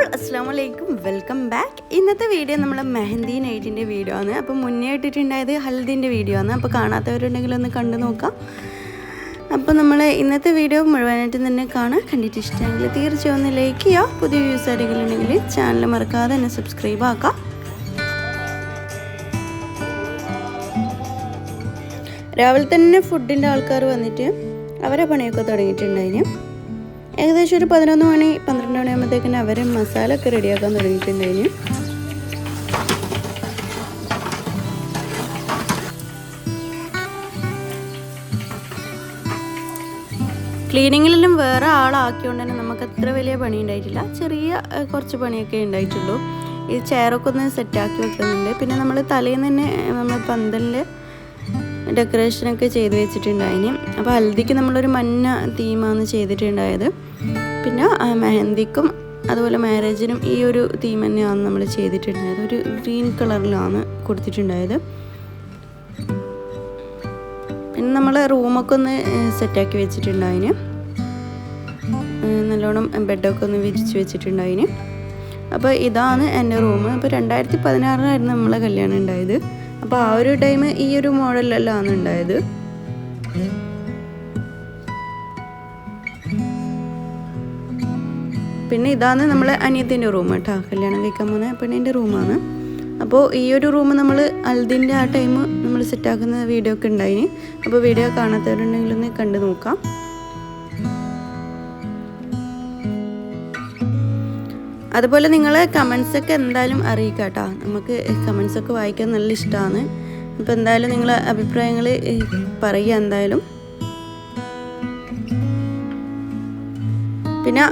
അപ്പോൾ അസ്സാം വലൈക്കും വെൽക്കം ബാക്ക്. ഇന്നത്തെ വീഡിയോ നമ്മൾ മെഹന്തി നൈറ്റിന്റെ വീഡിയോ ആണ്. അപ്പോൾ മുന്നേ ഇട്ടിട്ടുണ്ടായത് ഹൽദിന്റെ വീഡിയോ ആണ്. അപ്പോൾ കാണാത്തവരുണ്ടെങ്കിൽ ഒന്ന് കണ്ടു നോക്കാം. അപ്പോൾ നമ്മൾ ഇന്നത്തെ വീഡിയോ മുഴുവനായിട്ടും തന്നെ കാണാം. കണ്ടിട്ട് ഇഷ്ടമെങ്കിൽ തീർച്ചയായും ഒന്ന് ലൈക്ക് ചെയ്യുക. പുതിയ വ്യൂസ് ആരെങ്കിലും ഉണ്ടെങ്കിൽ ചാനൽ മറക്കാതെ തന്നെ സബ്സ്ക്രൈബ് ആക്കാം. രാവിലെ തന്നെ ഫുഡിന്റെ ആൾക്കാർ വന്നിട്ട് അവരെ പണിയൊക്കെ തുടങ്ങിയിട്ടുണ്ടായിന്. ഏകദേശം ഒരു പതിനൊന്ന് മണി പന്ത്രണ്ട് മണിയാകുമ്പോഴത്തേക്കിന് അവർ മസാല ഒക്കെ റെഡിയാക്കാൻ തുടങ്ങിയിട്ടുണ്ടായിന് ക്ലീനിങ്ങിലും വേറെ ആളാക്കിയോണ്ട് തന്നെ നമുക്ക് അത്ര വലിയ പണി ഉണ്ടായിട്ടില്ല. ചെറിയ കുറച്ച് പണിയൊക്കെ ഉണ്ടായിട്ടുള്ളൂ. ഈ ചെയറൊക്കെ ഒന്ന് സെറ്റാക്കി വെക്കുന്നുണ്ട്. പിന്നെ നമ്മൾ തലേന്ന് തന്നെ നമ്മൾ പന്തലിന്റെ ഡെക്കറേഷനൊക്കെ ചെയ്ത് വെച്ചിട്ടുണ്ടായിന്. അപ്പോൾ ഹൽദിക്ക് നമ്മളൊരു മഞ്ഞ തീമാണ് ചെയ്തിട്ടുണ്ടായത്. പിന്നെ മെഹന്തിക്കും അതുപോലെ മാരേജിനും ഈ ഒരു തീം തന്നെയാണ് നമ്മൾ ചെയ്തിട്ടുണ്ടായത്. ഒരു ഗ്രീൻ കളറിലാണ് കൊടുത്തിട്ടുണ്ടായത്. പിന്നെ നമ്മൾ റൂമൊക്കെ ഒന്ന് സെറ്റാക്കി വെച്ചിട്ടുണ്ടായിന്. നല്ലോണം ബെഡൊക്കെ ഒന്ന് വിരിച്ച് വെച്ചിട്ടുണ്ടായിന്. അപ്പോൾ ഇതാണ് എന്റെ റൂം അപ്പോൾ രണ്ടായിരത്തി പതിനാറിലായിരുന്നു നമ്മളെ കല്യാണം ഉണ്ടായത്. അപ്പോൾ ആ ഒരു ടൈം ഈ ഒരു മോഡലല്ല ഉണ്ടായത്. പിന്നെ ഇതാണ് നമ്മളെ അനിയത്തിന്റെ റൂം കേട്ടോ. കല്യാണം കഴിക്കാൻ പോകുന്ന പെണ്ണിന്റെ റൂമാണ്. അപ്പോൾ ഈ ഒരു റൂം നമ്മൾ അൽദിന്റെ ആ ടൈം നമ്മൾ സെറ്റാക്കുന്ന വീഡിയോ ഒക്കെ ഉണ്ടായിന്. അപ്പോൾ വീഡിയോ കാണാത്തവരുണ്ടെങ്കിൽ ഒന്ന് കണ്ടു നോക്കാം. അതുപോലെ നിങ്ങൾ കമൻസ് ഒക്കെ എന്തായാലും അറിയിക്കുക കേട്ടോ നമുക്ക് കമൻസ് ഒക്കെ വായിക്കാൻ നല്ല ഇഷ്ടമാണ് അപ്പോൾ എന്തായാലും നിങ്ങൾ അഭിപ്രായങ്ങൾ പറയുക എന്തായാലും. പിന്നെ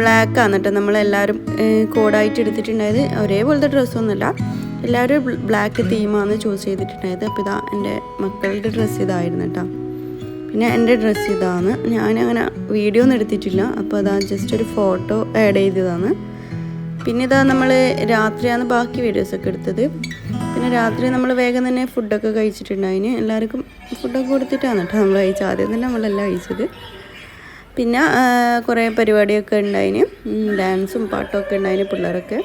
ബ്ലാക്ക് ആണ് കേട്ടോ നമ്മളെല്ലാവരും കോഡായിട്ട് എടുത്തിട്ടുണ്ടായത്. ഒരേപോലത്തെ ഡ്രസ്സൊന്നുമല്ല എല്ലാവരും ബ്ലാക്ക് തീമാണ് ചൂസ് ചെയ്തിട്ടുണ്ടായത്. അപ്പോൾ ഇതാ എന്റെ മക്കളുടെ ഡ്രസ്സ് ഇതായിരുന്നു കേട്ടോ പിന്നെ എന്റെ ഡ്രസ്സ് ഇതാണ്. ഞാനങ്ങനെ വീഡിയോ ഒന്നും എടുത്തിട്ടില്ല. അപ്പോൾ അതാ ജസ്റ്റ് ഒരു ഫോട്ടോ ആഡ് ചെയ്തതാണ്. പിന്നെ ഇതാ നമ്മൾ രാത്രിയാണ് ബാക്കി വീഡിയോസൊക്കെ എടുത്തത്. പിന്നെ രാത്രി നമ്മൾ വേഗം തന്നെ ഫുഡൊക്കെ കഴിച്ചിട്ടുണ്ടായിന്. എല്ലാവർക്കും ഫുഡൊക്കെ കൊടുത്തിട്ടാണ് കേട്ടോ നമ്മൾ കഴിച്ചത്. ആദ്യം തന്നെ നമ്മളെല്ലാം കഴിച്ചത്. പിന്നെ കുറേ പരിപാടിയൊക്കെ ഉണ്ടായിന്. ഡാൻസും പാട്ടൊക്കെ ഉണ്ടായിന് പിള്ളേരൊക്കെ.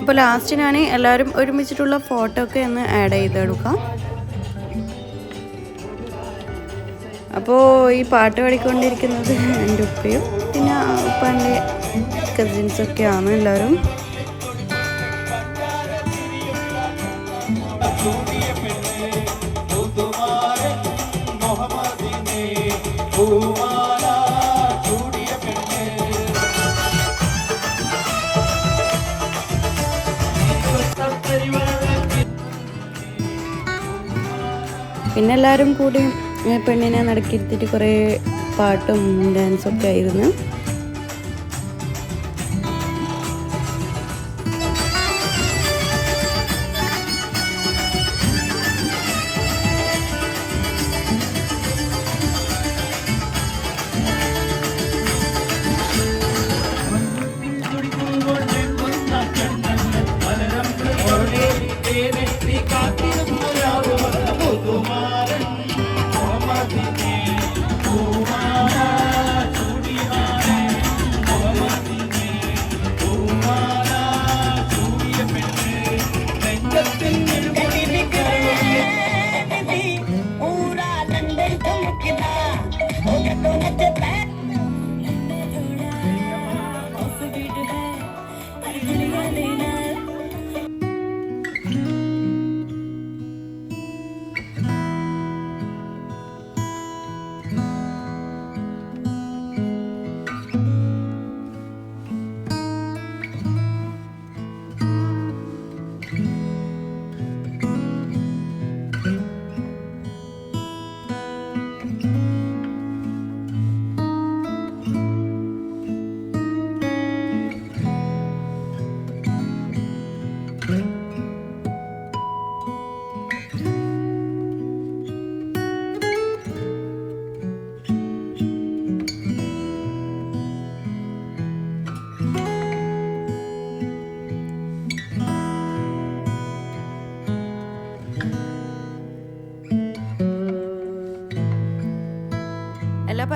അപ്പോൾ ലാസ്റ്റ് ഞാൻ എല്ലാവരും ഒരുമിച്ചിട്ടുള്ള ഫോട്ടോ ഒക്കെ ഒന്ന് ആഡ് ചെയ്തെടുക്കാം. അപ്പോൾ ഈ പാട്ട് പാടിക്കൊണ്ടിരിക്കുന്നത് എന്റെ ഉപ്പയും പിന്നെ ഉപ്പാന്റെ കസിൻസൊക്കെയാണ് എല്ലാവരും. പിന്നെ എല്ലാവരും കൂടി പെണ്ണിനെ നടക്കിരുത്തിട്ട് കുറേ പാട്ടും ഡാൻസും ഒക്കെ ആയിരുന്നു पूरा не тебе.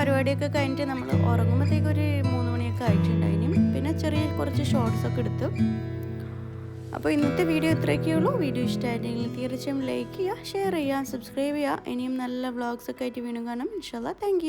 പരിപാടിയൊക്കെ കഴിഞ്ഞിട്ട് നമ്മൾ ഉറങ്ങുമ്പോഴത്തേക്ക് ഒരു മൂന്ന് മണിയൊക്കെ ആയിട്ടുണ്ടായിനും. പിന്നെ ചെറിയ കുറച്ച് ഷോർട്സ് ഒക്കെ എടുത്തു. അപ്പോൾ ഇന്നത്തെ വീഡിയോ ഇത്രയൊക്കെ ഉള്ളൂ. വീഡിയോ ഇഷ്ടമായിട്ടുണ്ടെങ്കിൽ തീർച്ചയായും ലൈക്ക് ചെയ്യുക ഷെയർ ചെയ്യുക സബ്സ്ക്രൈബ് ചെയ്യുക. ഇനിയും നല്ല വ്ളോഗ്സ് ഒക്കെ ആയിട്ട് വീണ്ടും കാണാം. ഇൻഷാല്ല താങ്ക്